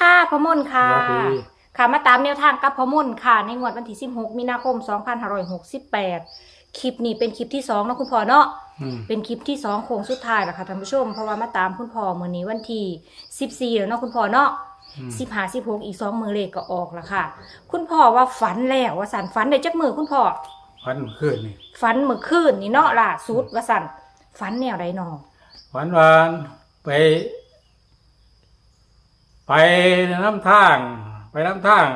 ค่ะพอมุ่นค่ะ สวัสดี ค่ะมาตามแนวทางกับพอมุ่นค่ะ ในงวดวันที่ 16 มีนาคม 2568 คลิปนี้เป็นคลิปที่2เนาะคุณพ่อเนาะ อืมเป็นคลิปที่2โค้งสุดท้ายแล้วค่ะท่านผู้ชม เพราะว่ามาตามคุณพ่อมื้อนี้วันที่14แล้วเนาะคุณพ่อเนาะอืม15 16อีก2มือเลขก็ออกแล้วค่ะ คุณพ่อว่าฝันแล้วว่าสันฝันได้จักมือคุณพ่อ วันเมื่อคืนนี่ฝันเมื่อคืนนี่เนาะล่ะสุดว่าสันฝันแนวใดเนาะวันวานไป ไปน้ำทาง ไปน้ำทาง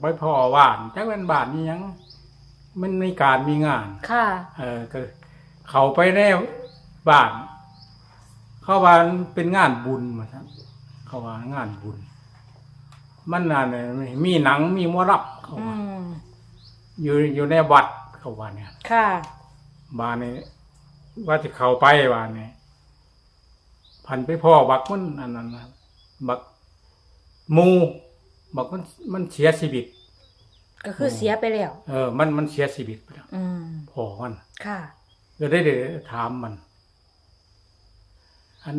ไปพ่อบ้านจักเป็นบ้านนี่ยัง มันในการมีงาน ค่ะ เออก็เขาไปในบ้าน เข้าบ้านเป็นงานบุญมาครับเข้าบ้านงานบุญ มันนั่นน่ะมีหนังมีหมอรับเข้าอืมามอยู่อยู่ในวัดเข้าบ้านเนี่ยค่ะบ้านนี้ว่าจะเข้าไปบ้านนี้พันไปพ่อบักมันอันนั้นนะบัก หมูบักมันมันเสียชีวิต ก็คือเสียไปแล้ว เออ มันมันเสียชีวิตไปแล้วอืมพ่อมันค่ะ ก็ได้ได้ถามมัน อัน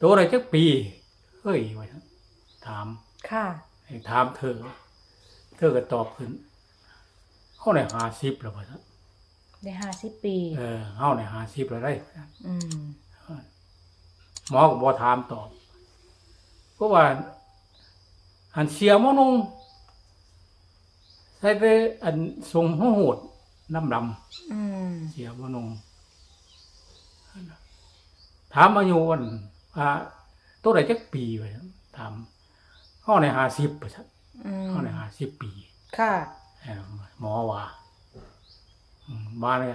ตัวอะไรจักปีเฮ้ยไว้นะถาม ค่ะ ให้ถามเธอ เธอก็ตอบขึ้นเขาในหาสิบแล้วไว้นะได้ห้าสิบปี เออเขาในหาสิบแล้วได้ อืม หมอก็บอถามตอบ เพราะว่าอันเสียมอนุงใส่ไปอันทรงหัวโหดน้ำดำอืมเสียมนงถามอายุวันอ่าตัวไหนจักปีไปถามห้อในหาสิบไปสักอืมห้อในหาสิบปี ค่ะเออหมอว่าอืมมาเลย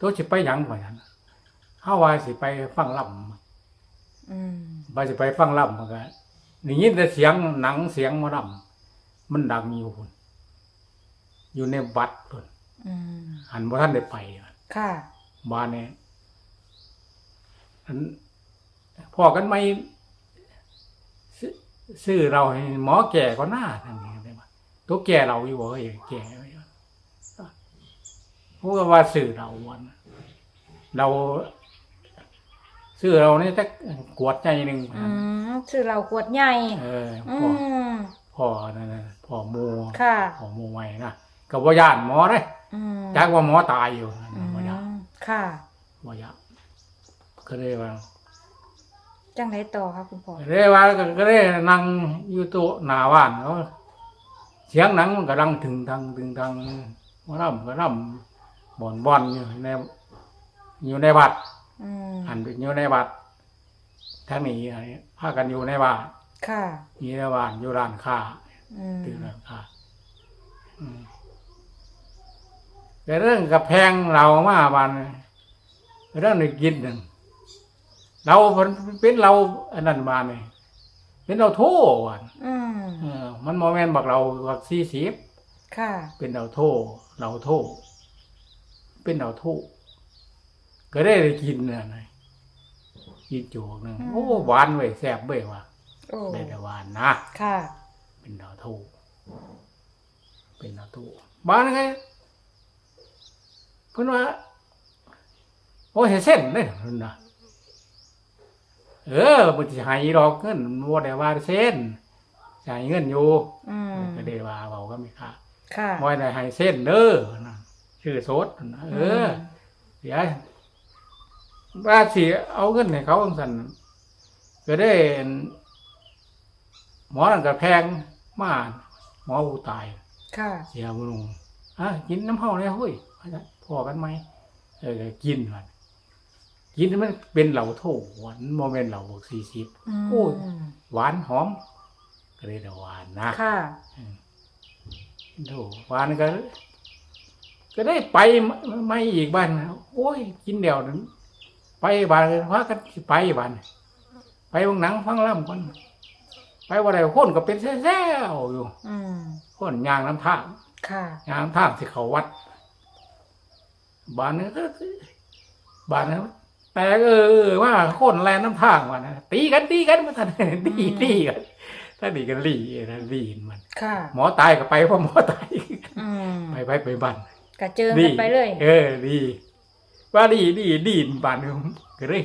ตัวสิไปหยังไปนั้นห้าว่าสิไปฟังลอืมำ ว่าสิไปฟังลำมันก็นี่ยินแต่เสียงหนังเสียงหมาลำมันดังอยู่พุ่นอยู่ในวัดพุ่นอืมหันบ่ท่านได้ไปค่ะบ้านเนี่ยอันพอกันไม่ซื้อซื้อเราให้หมอแก่ก็หน้าทางนี้ได้ปะตัวแก่เราอยู่บ่เอ้ยแก่ไว้ก่อนเพราะว่าซื้อเราวันเรา ซื้อเราเนี่ยจะกวดใจหนึ่งอืมชื่อเราขวดใหญ่ เอออืพ่อมพ่อนั่นน่ะพ่อโมค่ะ พ่อโมไว้นะกับว่าย่านหมอเลยอืมจักว่าหมอตายอยู่นั่นอืน่ะบ่ย่านมค่ะบ่ย่านก็เลยว่า จังไรต่อครับคุณพ่อ เรียกว่าก็ก็ได้นั่งอยู่โต๊ะหน้าบ้านเขาเสียงหนังมันก็ดังถึงทางถึงทางหมาร่ำก็ร่ำบ่อนบ่อนอยู่ในอยู่ในวัด อืมหันไปอยู่ในวัดทั้งนี้อะไรพากันอยู่ในบ้านค่ะอยู่ในบ้านอยู่ร้านค้าอืมตื่นร้านค้าอืมแต่เรื่องกับแพงเรามาบ้านเรื่องในกินหนึ่งเราเป็นเราอันนั้นมาเนี่ยเป็นเราโทษวันอืมเออมันโมเมนต์บักเราบักสี่สิบค่ะเป็นเราโทษเราโทษเป็นเราโทษ ก็ได้ได้กินเนี่ยนะกินจูกหนึ่งโอ้หวานเว้ยแซ่บเว้ยว่ะโอ้ได้แต่หวานนะค่ะ เป็นเราโทษเป็นเราโทษบ้านไงเพิ่นว่าโอ้เห็นเส้นเลยเพิ่นนะเออมันจะหายดอกเงินบ่ได้ว่าเส้นใช้เงินอยู่อืมก็ได้ว่าเบาก็ไม่ค่าค่ะบ่ได้ให้เส้นเด้อนะชื่อโสดนะเออเดี๋ยว ว่าสิเอาเงินให้เขาจังซั่นก็ได้ หมอนั่นก็แพงมากหมอผู้ตาย ค่ะ เสียบุญงอะกินน้ำเฮาเลยเฮ้ยว่าจะพอกันไหมเออก็กินมันกินมันเป็นเหล่าโถหวานโมเมนเหล่าสี่สิบอืมโอ้ยหวานหอมก็เลยแต่หวานนะค่ะโถหวานก็ก็ได้ไปไม่อีกบ้านโอ้ยกินเดียวนั้น ไปบ้านว่ากันสิไปบ้านไปเบางหนังฟังล่ำก่อนไปว่าไรคนก็เป็นแซ่วๆอยู่อืมคนยางน้ำทางค่ะยางน้ำทางสิเขาวัดบ้านนี้ก็บ้านนั้นแต่เออว่าคนแลน้ำทางว่านะตีกันตีกันมาทันตีตีกันถ้าดีกันลีนะลีนมันค่ะ หมอตายก็ไปเพราะหมอตายอืมไปไปไปบ้านกระเจิงกันไปเลย เออดี ว่าดีดีดีนบ้านก็เลย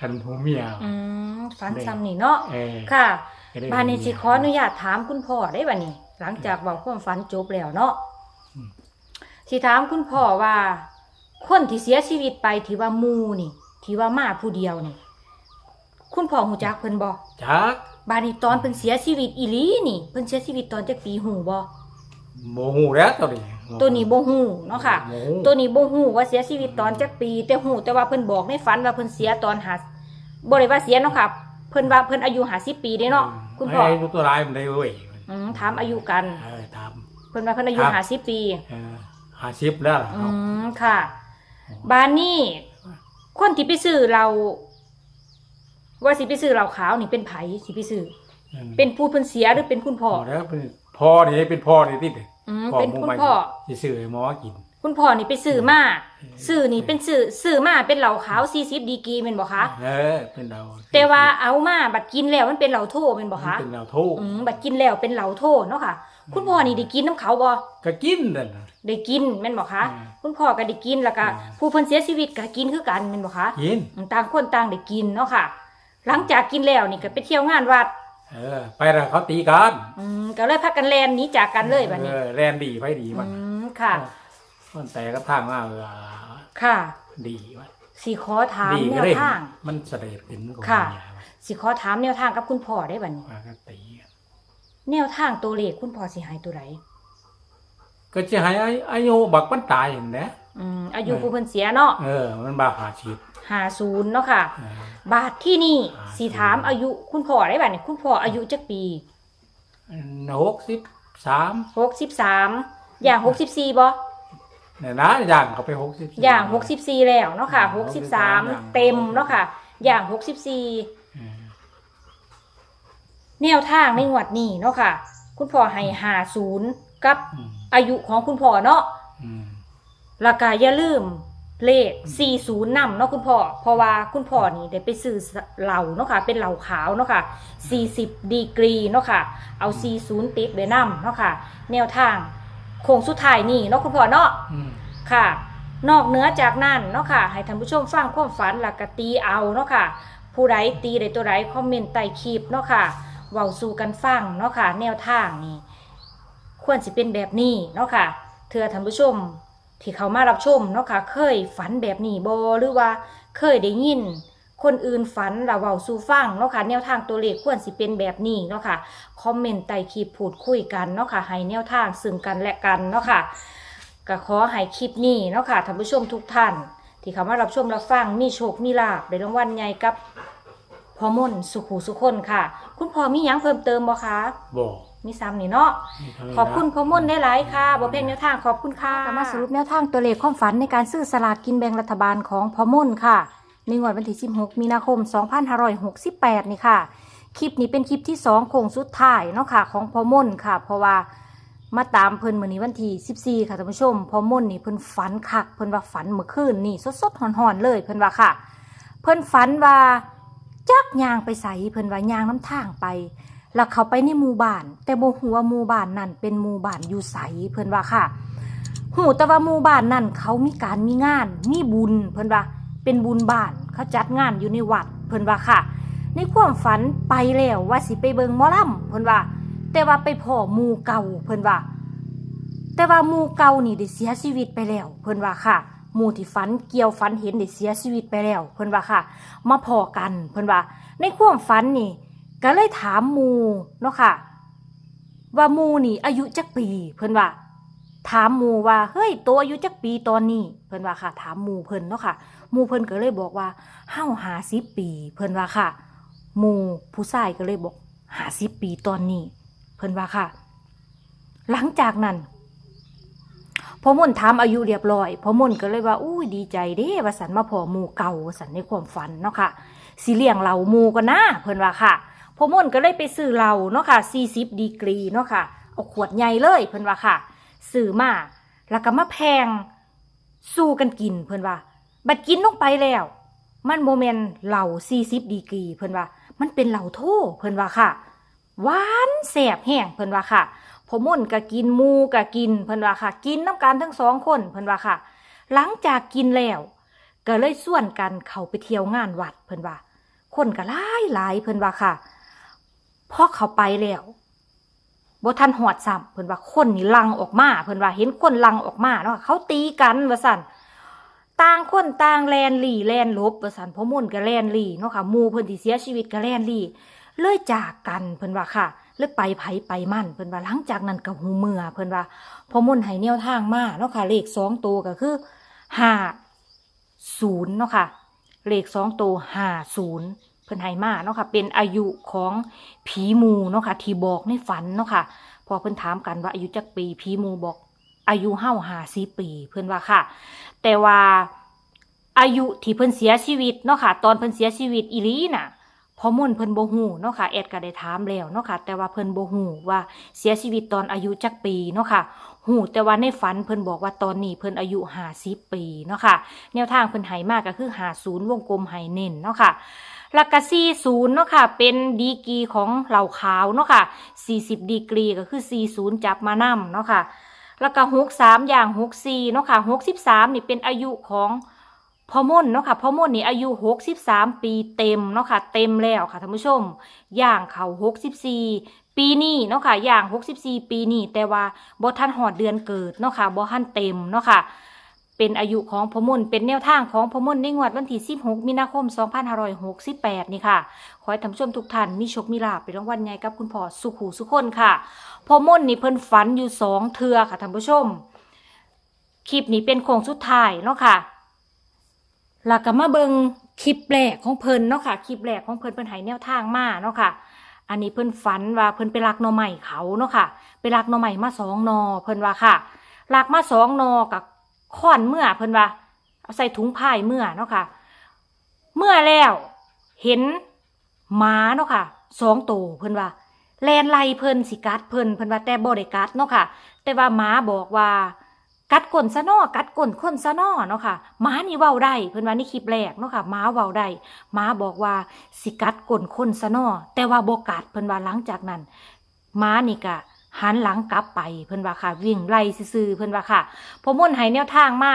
อันผู้เมีย อืมฝันซ้ำนี่เนาะเออ ค่ะก็ได้บานนี้สิขออนุญาตถามคุณพ่อได้บัดนี้หลังจากเว้าความฝันจบแล้วเนาะอืม สิถามคุณพ่อว่า คนที่เสียชีวิตไปที่ว่าหมู่นี่ ที่ว่ามาผู้เดียวนี่ คุณพ่อหูจักเพิ่นบ่จักบานนี้ตอนเพิ่นเสียชีวิตอีหลีนี่เพิ่นเสียชีวิตตอนจักปีหูบ่โมหูแล้วตัวนี้ ตัวนี้บ่ฮู้เนาะค่ะโมหูตัวนี้บ่ฮู้ว่าเสียชีวิตตอนจักปี แต่ฮู้แต่ว่าเพิ่นบอกในฝันว่าเพิ่นเสียตอนหาบ่ได้ว่าเสียเนาะค่ะ เพิ่นว่าเพิ่นอายุ50ปีเด้เนาะคุณพ่อไอ้ตัวร้ายมันได้เว้ยอืมถามอายุกัน เออถาม เพิ่นว่าเพิ่นอายุครับ 50ปีเออหาชิปแล้วล่ะอืเนาะมค่ะบ้านนี้คนที่ไปซื้อเรา ว่าสิไปซื้อเราขาวนี่เป็นไผสิไปซื้อเป็นผู้เพิ่นเสียหรือเป็นคุณพ่พ่ออแล้วเป็นพ่อนี่เป็นพ่อนี่ติด อืมพ่อเป็นหมู่คุณใหม่พ่อ สิซื้อให้หมอกิน คุณพ่อนี่ไปซื้อมาซื้อนี่เป็นซื้อซื้อมาเป็นเหล่าขาว40ดีกรีแม่นบ่คะเออเป็นเราแต่ว่าเอามาบัดกินแล้วมันเป็นเหล่าโทแม่นบ่คะเป็นเราทูกอืมบัดกินแล้วเป็นเหล่าโทเนาะค่ะ คุณพ่อนี่ได้กินน้ำเขาบ่ก็กินนั่นน่ะได้กินแม่นบ่คะอืมคุณพ่อก็ได้กินแล้วก็อืมผู้เพิ่นเสียชีวิตก็กินคือกันแม่นบ่คะกินอืมต่างคนต่างได้กินเนาะค่ะ หลังจากกินแล้วนี่ก็ไปเที่ยวงานวัด เออ ไปแล้วเขาตีกันอืมก็เลยพักกันแลนหนีจากกันเลยบัดนี้เออแลนดีไปดีมันอืมค่ะ มันแต่ก็ทางมาเออค่ะ ดีมันสิขอถามดีแนก็วเลยทาง มันเสด็จขึ้นของค่ะเมียมันสิขอถามแนวทางกับคุณพ่อได้บัดนี้ ว่าก็ตีกันแนวทางตัวเลขคุณพ่อสิใหายตัวไหนก็จะให้อาอายุบักมันตายอย่างนี้อืมอายุเออผู้เพิ่นเสียเนาะ เออ มันบาหาชีพ 50เนาะค่ะเออบาทที่นี่อ่าสิถามอายุคุณพ่อได้บัดนี้คุณพ่ออายุจักปีหกสิบสาม63อย่าง64บ่เนี่ยนะอย่างเขาไปหกสิบอย่าง64แล้วเนาะค่ะอ่า63เต็มเนาะค่ะ อย่าง64เออแนวทางในงวดนี้เนาะค่ะ คุณพ่อให้หาศูนย์กับอืมอายุของคุณพ่อเนาะอืมแล้วก็อย่าลืม เลข 40นำเนาะคุณพ่อ เพราะว่าคุณพ่อนี่ได้ไปซื้อเหล่าเนาะค่ะ เป็นเหล่าขาวเนาะค่ะ 40 ดีกรีเนาะค่ะ เอา 40 ติดไว้นำเนาะค่ะ แนวทางโค้งสุดท้ายนี่เนาะคุณพ่อเนาะอืมค่ะ นอกเหนือจากนั้นเนาะค่ะ ให้ท่านผู้ชมฟังความฝันหลักกตีเอาเนาะค่ะ ผู้ใดตีใดตัวใดคอมเมนต์ใต้คลิปเนาะค่ะเว้าสู่กันฟังเนาะค่ะ แนวทางนี่ควรสิเป็นแบบนี้เนาะค่ะเถื่อท่านผู้ชม ที่เขามารับชมเนาะค่ะเคยฝันแบบนี้บ่หรือว่าเคยได้ยิน คนอื่นฝันแล้วเว้าสู่ฟังเนาะค่ะแนวทางตัวเลขควรสิเป็นแบบนี้เนาะค่ะคอมเมนต์ใต้คลิปพูดคุยกันเนาะค่ะให้แนวทางซึ่งกันและกันเนาะค่ะก็ขอให้คลิปนี้เนาะค่ะท่านผู้ชมทุกท่าน ที่เขามารับชมรับฟังมีโชคมีลาภในรางวัลใหญ่กับพ่อมนต์สุขูสุคนค่ะ คุณพ่อมีหยังเพิ่มเติมบ่คะบอก มีซ้ำนี่เนาะนี่เท่านี้นะขอบคุณพ่อมนต์ได้หลายค่ะบ่เพียงแนวทางขอบคุณค่ะมาสรุปแนวทางตัวเลขความฝันในการซื้อสลากกินแบ่งรัฐบาลของพ่อมนต์ค่ะ ในงวดวันที่ 16 มีนาคม 2568 นี่ค่ะ คลิปนี้เป็นคลิปที่2โค้งสุดท้ายเนาะค่ะ ของพ่อมนต์ค่ะ เพราะว่ามาตามเพิ่นมื้อนี้วันที่14 ค่ะท่านผู้ชมพ่อมนต์นี่เพิ่นฝันคักเพิ่นว่าฝันเมื่อคืนนี่สดๆหอนๆเลยเพิ่นว่าค่ะ เพิ่นฝันว่าจักยางไปใส่เพิ่นว่ายางน้ำทางไป แล้วเขาไปในหมู่บ้าน แต่บ่ฮู้ว่าหมู่บ้านนั่นเป็นหมู่บ้านอยู่ไสเพิ่นว่าค่ะฮู้แต่ว่าหมู่บ้านนั่นเขามีการมีงาน มีบุญเพิ่นว่า เป็นบุญบ้านเขาจัดงานอยู่ในวัดเพิ่นว่าค่ะ ในความฝันไปแล้วว่าสิไปเบิงมอลำเพิ่นว่า แต่ว่าไปพ่อหมู่เก่าเพิ่นว่า แต่ว่าหมู่เก่านี่ได้เสียชีวิตไปแล้ว เพิ่นว่าค่ะหมู่ที่ฝันเกี่ยวฝันเห็นได้เสียชีวิตไปแล้ว เพิ่นว่าค่ะ มาพอกันเพิ่นว่า ในความฝันนี่ ก็เลยถามมูเนาะค่ะ ว่ามูนี่อายุจักปี เพิ่นว่า ถามมูว่าเฮ้ยตัวอายุจักปีตอนนี้ เพิ่นว่าค่ะ ถามมูเพิ่นเนาะค่ะมูเพิ่นก็เลยบอกว่าเฮาหาสิปี เพิ่นว่าค่ะมูผู้ชายก็เลยบอกหาสิปีตอนนี้ เพิ่นว่าค่ะ หลังจากนั้นพอมุ่นถามอายุเรียบร้อยพอมุ่นก็เลยว่าอุ้ยดีใจเด้ว่าสันมาพอมูเก่าสันในความฝันเนาะค่ะสิเลี้ยงเหล่ามูก็น่าเพิ่นว่าค่ะ พอม่นก็เลยไปซื้อเหล้าเนาะค่ะ40ดีกรีเนาะค่ะเอาขวดใหญ่เลยเพิ่นว่าค่ะซื้อมาแล้วก็มาแพงสู้กันกินเพิ่นว่า บัดกินลงไปแล้ว มันโมเมนเหล้า40ดีกรีเพิ่นว่า มันเป็นเหล้าโทเพิ่นว่าค่ะหวานแสบแห้งเพิ่นว่าค่ะพอม่นก็กินมูก็กินเพิ่นว่าค่ะ กินน้ำกันทั้งสองคนเพิ่นว่าค่ะ หลังจากกินแล้วก็เลยส่วนกันเข้าไปเที่ยวงานวัดเพิ่นว่า คนก็หลายหลายเพิ่นว่าค่ะ พอเขาไปแล้วบ่ทันหอดซ้ำเพิ่นว่าคนนี่ลังออกมาเพิ่นว่าเห็นคนลังออกมาเนาะเขาตีกันว่าซั่นต่างคนต่างแลนลีแลนลบว่าซั่นพ่อมุ่นก็แลนลีเนาะค่ะมูเพิ่นที่เสียชีวิตก็แลนลีเลยจากกันเพิ่นว่าค่ะเลยไปไผไปมั่นเพิ่นว่าหลังจากนั้นก็หูเมื่อเพิ่นว่าพ่อมุ่นให้แนวทางมาเนาะค่ะเลขสองตัวก็คือห้าศูนย์เนาะค่ะเลขสองตัวห้าศูนย์ เพิ่นให้มาเนาะค่ะ เป็นอายุของผีมูเนาะค่ะ ที่บอกในฝันเนาะค่ะ พอเพิ่นถามกันว่าอายุจักปีผีมูบอก อายุเฮาหาสีปี เพิ่นว่าค่ะ แต่ว่าอายุที่เพิ่นเสียชีวิตเนาะค่ะ ตอนเพิ่นเสียชีวิตอีลีน่ะพอมุ่นเพิ่นโบ่ฮู้เนาะค่ะแอดก็ได้ถามแล้วเนาะค่ะ แต่ว่าเพิ่นโบ่ฮู้ว่าเสียชีวิตตอนอายุจักปีเนาะค่ะฮู้แต่ว่าในฝันเพิ่นบอกว่าตอนนี้เพิ่นอายุ50ปีเนาะค่ะ แนวทางเพิ่นให้มากก็คือ50วงกลมให้เน้นเนาะค่ะ แล้วก็40เนาะค่ะเป็นดีกรีของเหล่าขาวเนาะค่ะ40ดีกรีก็คือ40จับมานํเนาะค่ะแล้วก็63อย่าง64เนาะค่ะ63นี่เป็นอายุของพ่อม่นเนาะค่ะพ่อม่นนี่อายุ63ปีเต็มเนาะค่ะเต็มแล้วค่ะท่านผู้ชม ย่างเขา64ปีนี้เนาะค่ะอย่าง 64 ปีนี้แต่ว่าบ่ทันหอดเดือนเกิดเนาะค่ะบ่ทันเต็มเนาะค่ะ เป็นอายุของพอมุนเป็นแนวทางของพอมุนในงวดวันที่ 16 มีนาคม 2568 นี่ค่ะ ขอให้ท่านผู้ชมทุกท่านมีโชคมีลาภเป็นรางวัลใหญ่กับคุณพ่อสุขหูสุขคนค่ะพอมุนนี่เพิ่นฝันอยู่สองเทือค่ะท่านผู้ชม คลิปนี้เป็นโค้งสุดท้ายเนาะค่ะแล้วก็มาเบิงคลิปแรกของเพิ่นเนาะค่ะ คลิปแรกของเพิ่นเพิ่นให้แนวทางมาเนาะค่ะ อันนี้เพิ่นฝันว่าเพิ่นไปลักหน่อใหม่เขาเนาะค่ะ ไปลักหน่อใหม่มาสองนอเพิ่นว่าค่ะลักมาสองนอกับ ค้อนเมื่อเพิ่นว่าเอาใส่ถุงผ้าเมื่อเนาะค่ะ เมื่อแล้วเห็นหมาเนาะค่ะสองตัวเพิ่นว่าแลนไล่เพิ่นสิกัดเพิ่นเพิ่นว่าแต่บ่ได้กัดเนาะค่ะ แต่ว่าหมาบอกว่า กัดก้นซะนอกัดก้นคนซะนอเนาะค่ะหมานี่เว้าได้เพิ่นว่าในคลิปแรกเนาะค่ะหมาเว้าได้หมาบอกว่าสิกัดก้นคนซะนอแต่ว่าบ่กัดเพิ่นว่าหลังจากนั้นหมานี่ก็ หันหลังกลับไปเพิ่นว่าค่ะ วิ่งไล่ซื่อเพิ่นว่าค่ะพอมุ่นให้แนวทางมา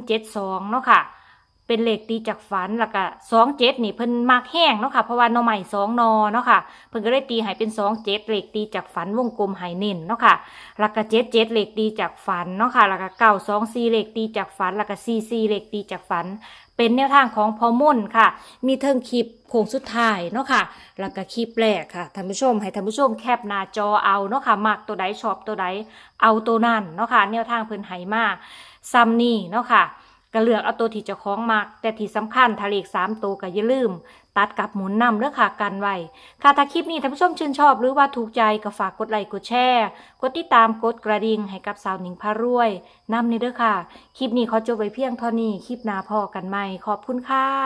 172เนาะค่ะ เป็นเหลขตีจากฝันแล้วก็สองเจ็ดนี่เพิ่นมากแห้งเนาะค่ะเพราะว่าหนอใหม่สองนอเนาะค่ะเพิ่นก็เลยตีให้เป็นสองเจ็ดเหลขตีจากฝันวงกลมให้เน้นเนาะค่ะแล้วก็เจ็ดเจ็ดเหลขตีจากฝันเนาะค่ะแล้วก็เก้าสองสี่เหลขตีจากฝันแล้วก็สี่สี่เหลขตีจากฝัน เป็นแนวทางของพอม่นค่ะ มีเทิงคลิปโค้งสุดท้ายเนาะค่ะแล้วก็คลิปแรกค่ะท่านผู้ชม ให้ท่านผู้ชมแคปหน้าจอเอาเนาะค่ะมักตัวใดชอบตัวใดเอาตัวนั้นเนาะค่ะแนวทางเพิ่นให้มาซัมนี่เนาะค่ะ ก็เลือกเอาตัวที่เจ้าของมาก แต่ที่สำคัญทะเลขสามตัวก็อย่าลืม ตัดกับหมุนนำเลือค่ะกันไว้ ค่ะถ้าคลิปนี้ท่านผู้ชมชื่นชอบ หรือว่าถูกใจก็ฝากกดไลค์กดแชร์กดติดตามกดกระดิ่งให้กับสาวหนิงพารวยนำนี่เด้อค่ะ คลิปนี้ขอจบไว้เพียงเท่านี้คลิปหน้าพอกันใหม่ขอบคุณค่ะ